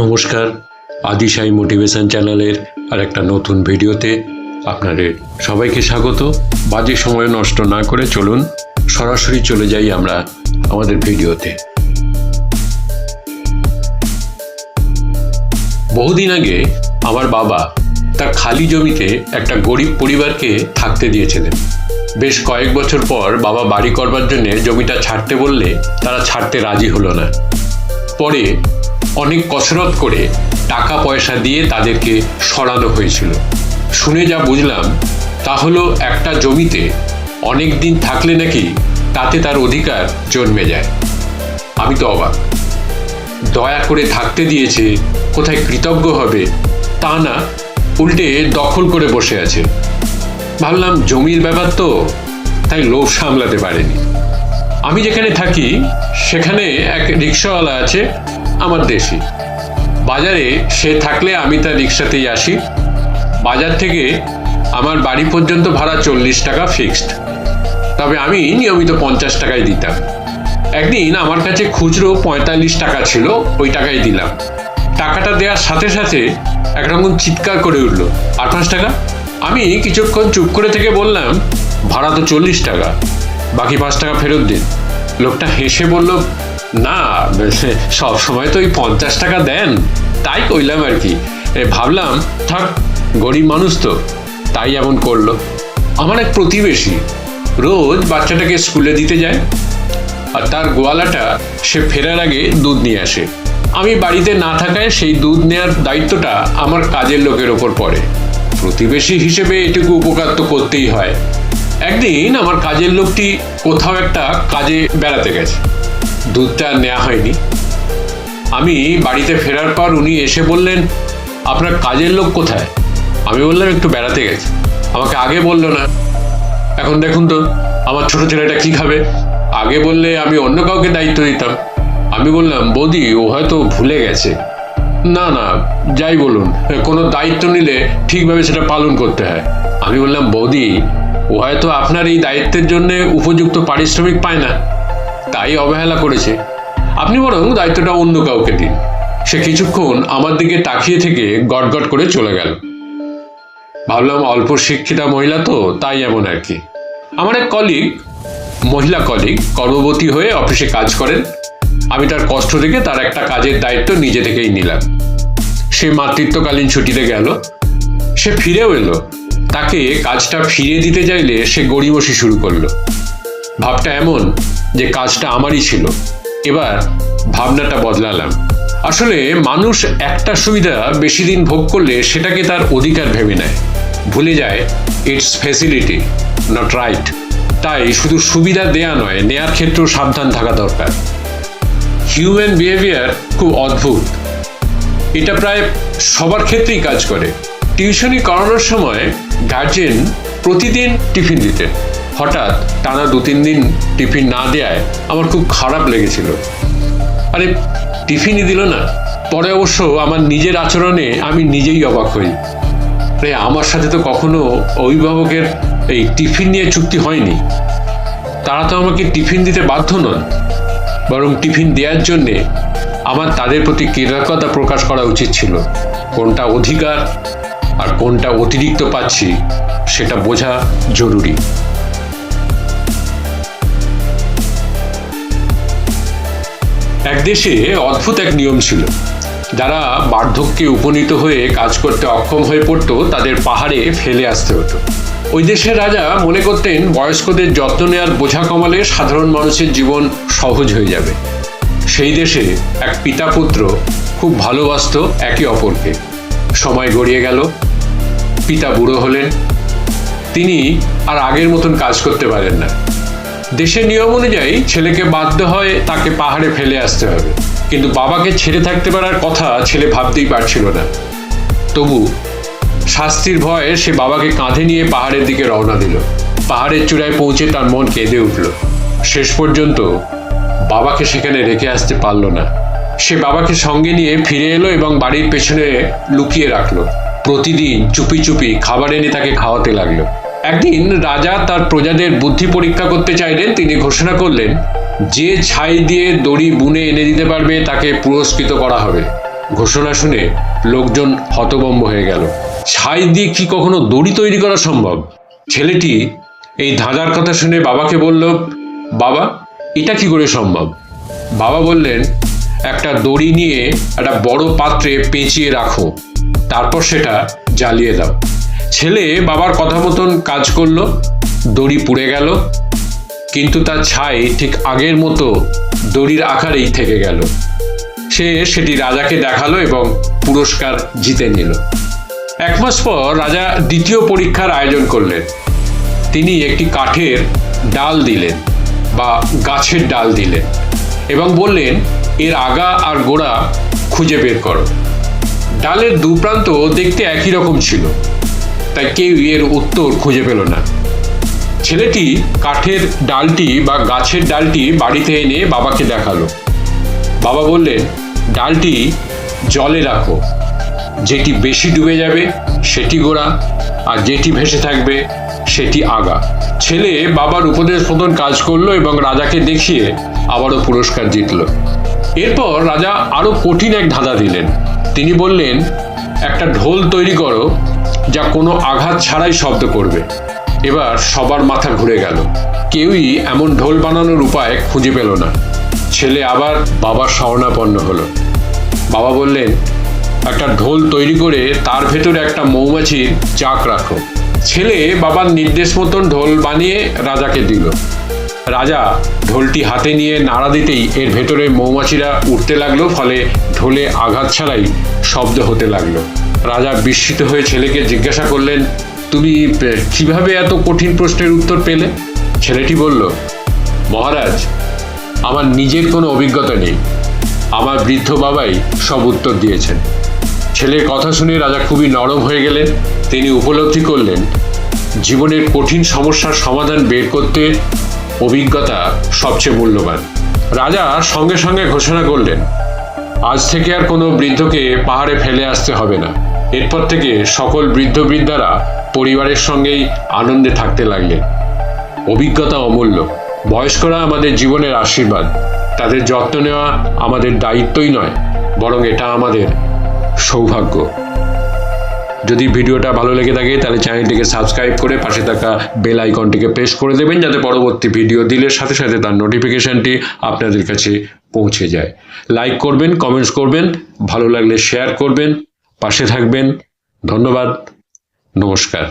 নমস্কার। আদিশাই মোটিভেশন চ্যানেলের আর একটা নতুন ভিডিওতে আপনাদের সবাইকে স্বাগত। বাজে সময় নষ্ট না করে চলুন, সরাসরি চলে যাই আমরা আমাদের ভিডিওতে। বহুদিন আগে আমার বাবা তার খালি জমিতে একটা গরিব পরিবারকে থাকতে দিয়েছিলেন। বেশ কয়েক বছর পর বাবা বাড়ি করবার জন্য জমিটা ছাড়তে বললে তারা ছাড়তে রাজি হলো না। পরে অনেক কসরত করে টাকা পয়সা দিয়ে তাদেরকে সরানো হয়েছিল। শুনে যা বুঝলাম, তা হলো একটা জমিতে অনেক দিন থাকলে নাকি তাতে তার অধিকার জন্মে যায়। আমি তো অবাক। দয়া করে থাকতে দিয়েছে, কোথায় কৃতজ্ঞ হবে তা না, উল্টে দখল করে বসে আছে। ভাবলাম জমির ব্যাপার তো, তাই লোভ সামলাতে পারেনি। আমি যেখানে থাকি, সেখানে এক রিক্সাওয়ালা আছে আমার দেশি। বাজারে সে থাকলে আমি তার রিক্সাতেই আসি। বাজার থেকে আমার বাড়ি পর্যন্ত ভাড়া চল্লিশ টাকা ফিক্সড তবে আমি নিয়মিত পঞ্চাশ টাকায় দিতাম। একদিন আমার কাছে খুচরো পঁয়তাল্লিশ টাকা ছিল, ওই টাকাই দিলাম। টাকাটা দেওয়ার সাথে সাথে একরকম চিৎকার করে উঠল আর পাঁচ টাকা? আমি কিছুক্ষণ চুপ করে থেকে বললাম, ভাড়া তো চল্লিশ টাকা, বাকি পাঁচ টাকা ফেরত দিন। লোকটা হেসে বলল না সব সময় তো ওই পঞ্চাশ টাকা দেন, তাই কইলাম আর কি। ভাবলাম, থাক, গরিব মানুষ তো, তাই এমন করল। আমার এক প্রতিবেশী রোজ বাচ্চাটাকে স্কুলে দিতে যায়, আর তার গোয়ালাটা, সে ফেরার আগে দুধ নিয়ে আসে। আমি বাড়িতে না থাকায় সেই দুধ নেওয়ার দায়িত্বটা আমার কাজের লোকের ওপর পড়ে। প্রতিবেশী হিসেবে এটুকু উপকার তো করতেই হয়। একদিন আমার কাজের লোকটি কোথাও একটা কাজে বেড়াতে গেছে। দুধটা নেওয়া হয়নি। আমি বাড়িতে ফেরার পর উনি এসে বললেন, আপনার কাজের লোক কোথায়? আমি বললাম, একটু বেড়াতে গেছে। আমাকে আগে বলল না। এখন দেখুন তো, আমার ছোট ছেলেটা কি খাবে? আগে বললে আমি অন্য কাউকে দায়িত্ব দিতাম। আমি বললাম, বৌদি, ও হয়তো ভুলে গেছে। না না, যাই বলুন, কোনো দায়িত্ব নিলে ঠিকভাবে সেটা পালন করতে হয়। আমি বললাম, বৌদি, ও হয়তো আপনার এই দায়িত্বের জন্য উপযুক্ত পারিশ্রমিক পায় না। তাই অবহেলা করেছে। আপনি বরং দায়িত্বটা অন্য কাউকে দিন। সে কিছুক্ষণ আমার দিকে তাকিয়ে থেকে গটগট করে চলে গেল। ভাবলাম অল্প শিক্ষিতা মহিলা তো, তাই এমন আর কি। আমার এক কলিগ মহিলা কলিগ গর্ভবতী হয়ে অফিসে কাজ করেন। আমি তার কষ্ট দেখে তার একটা কাজের দায়িত্ব নিজে থেকেই নিলাম। সে মাতৃত্বকালীন ছুটিতে গেল। সে ফিরেও এলো। তাকে কাজটা ফিরিয়ে দিতে চাইলে সে গড়িমসি শুরু করল। ভাবটা এমন যে কাজটা আমারই ছিল। এবার ভাবনাটা বদলালাম। আসলে মানুষ একটা সুবিধা বেশি দিন ভোগ করলে সেটাকে তার অধিকার ভেবে নেয়। ভুলে যায় ইটস ফেসিলিটি নট রাইট তাই শুধু সুবিধা দেয়া নয়, নেয়ার ক্ষেত্রেও সাবধান থাকা দরকার। হিউম্যান বিহেভিয়ার খুব অদ্ভুত। এটা প্রায় সবার ক্ষেত্রেই কাজ করে। টিউশনি করানোর সময় গার্জেন প্রতিদিন টিফিন দিতেন। হঠাৎ টানা দু তিন দিন টিফিন না দেয়ায় আমার খুব খারাপ লেগেছিল। আরে, টিফিনই দিল না। পরে অবশ্য আমার নিজের আচরণে আমি নিজেই অবাক হই। আরে, আমার সাথে তো কখনো অভিভাবকের এই টিফিন নিয়ে চুক্তি হয়নি। তারা তো আমাকে টিফিন দিতে বাধ্য নন। বরং টিফিন দেওয়ার জন্যে আমার তাদের প্রতি কৃতজ্ঞতা প্রকাশ করা উচিত ছিল। কোনটা অধিকার আর কোনটা অতিরিক্ত পাচ্ছি, সেটা বোঝা জরুরি। দেশে অদ্ভুত এক নিয়ম ছিল। যারা বার্ধক্যে উপনীত হয়ে কাজ করতে অক্ষম হয়ে পড়ত, তাদের পাহাড়ে ফেলে আসতে হতো। ওই দেশের রাজা মনে করতেন, বয়স্কদের যত্ন নেওয়ার বোঝা কমালে সাধারণ মানুষের জীবন সহজ হয়ে যাবে। সেই দেশে এক পিতা পুত্র খুব ভালোবাসত একে অপরকে। সময় গড়িয়ে গেল, পিতা বুড়ো হলেন। তিনি আর আগের মতন কাজ করতে পারেন না। দেশের নিয়ম অনুযায়ী ছেলেকে বাধ্য হয় তাকে পাহাড়ে ফেলে আসতে হবে। কিন্তু বাবাকে ছেড়ে থাকতে পারার কথা ছেলে ভাবতেই পারছিল না। তবু শাস্তির ভয়ে সে বাবাকে কাঁধে নিয়ে পাহাড়ের দিকে রওনা দিল। পাহাড়ের চূড়ায় পৌঁছে তার মন কেঁদে উঠল। শেষ পর্যন্ত বাবাকে সেখানে রেখে আসতে পারল না। সে বাবাকে সঙ্গে নিয়ে ফিরে এলো এবং বাড়ির পেছনে লুকিয়ে রাখল। প্রতিদিন চুপি চুপি খাবার এনে তাকে খাওয়াতে লাগল। একদিন রাজা তার প্রজাদের বুদ্ধি পরীক্ষা করতে চাইলেন, তিনি ঘোষণা করলেন, যে ছাই দিয়ে দড়ি বুনে এনে দিতে পারবে, তাকে পুরস্কৃত করা হবে। ঘোষণা শুনে লোকজন হতবম্ব হয়ে গেল। ছাই দিয়ে কি কখনো দড়ি তৈরি করা সম্ভব? ছেলেটি এই ধাঁধার কথা শুনে বাবাকে বলল, বাবা, এটা কি করে সম্ভব? বাবা বললেন, একটা দড়ি নিয়ে একটা বড় পাত্রে পেঁচিয়ে রাখো, তারপর সেটা জ্বালিয়ে দাও। ছেলে বাবার কথা মতন কাজ করল, দড়ি পুড়ে গেল, কিন্তু তার ছাই ঠিক আগের মতো দড়ির আকারেই থেকে গেল। সে সেটি রাজাকে দেখাল এবং পুরস্কার জিতে নিল। এক মাস পর রাজা দ্বিতীয় পরীক্ষার আয়োজন করলেন। তিনি একটি কাঠের ডাল দিলেন বা গাছের ডাল দিলেন এবং বললেন, এর আগা আর গোড়া খুঁজে বের করো। ডালের দু প্রান্ত দেখতে একই রকম ছিল। তাই কেউ এর উত্তর খুঁজে পেল না। ছেলেটি কাঠের ডালটি বা গাছের ডালটি বাড়িতে এনে বাবাকে দেখাল। বাবা বললেন, ডালটি জলে রাখো। যেটি বেশি ডুবে যাবে, সেটি গোড়া, আর যেটি ভেসে থাকবে, সেটি আগা। ছেলে বাবার উপদেশ মতন কাজ করল এবং রাজাকে দেখিয়ে আবারও পুরস্কার জিতল। এরপর রাজা আরও কঠিন এক ধাঁধা দিলেন। তিনি বললেন, একটা ঢোল তৈরি করো যা কোনো আঘাত ছাড়াই শব্দ করবে। এবার সবার মাথা ঘুরে গেল। কেউই এমন ঢোল বানানোর উপায় খুঁজে পেল না। ছেলে আবার বাবার শরণাপন্ন হলো। বাবা বললেন, একটা ঢোল তৈরি করে তার ভেতরে একটা মৌমাছির চাক রাখো। ছেলে বাবার নির্দেশ মতন ঢোল বানিয়ে রাজাকে দিল। রাজা ঢোলটি হাতে নিয়ে নাড়া দিতেই এর ভেতরে মৌমাছিরা উঠতে লাগল, ফলে ঢোলে আঘাত ছাড়াই শব্দ হতে লাগল। রাজা বিস্মিত হয়ে ছেলেকে জিজ্ঞাসা করলেন, তুমি কীভাবে এত কঠিন প্রশ্নের উত্তর পেলে? ছেলেটি বলল, মহারাজ, আমার নিজের কোনো অভিজ্ঞতা নেই। আমার বৃদ্ধ বাবাই সব উত্তর দিয়েছেন। ছেলের কথা শুনে রাজা খুবই নরম হয়ে গেলেন। তিনি উপলব্ধি করলেন, জীবনের কঠিন সমস্যার সমাধান বের করতে অভিজ্ঞতা সবচেয়ে মূল্যবান। রাজা সঙ্গে সঙ্গে ঘোষণা করলেন, আজ থেকে আর কোনো বৃদ্ধকে পাহাড়ে ফেলে আসতে হবে না। এরপর থেকে সকল বৃদ্ধ বৃদ্ধারা পরিবারের সঙ্গেই আনন্দে থাকতে লাগলেন। অভিজ্ঞতা অমূল্য। বয়স্করা আমাদের জীবনের আশীর্বাদ। তাদের যত্ন নেওয়া আমাদের দায়িত্বই নয়, বরং এটা আমাদের সৌভাগ্য। যদি ভিডিওটা ভালো লেগে থাকে, তাহলে চ্যানেলটিকে সাবস্ক্রাইব করে পাশে থাকা বেল আইকনটিকে প্রেস করে দেবেন, যাতে পরবর্তী ভিডিও দিলে সাথে সাথে তার নোটিফিকেশনটি আপনাদের কাছে পৌঁছে যায়। লাইক করবেন, কমেন্টস করবেন, ভালো লাগলে শেয়ার করবেন পাশে থাকবেন। ধন্যবাদ। নমস্কার।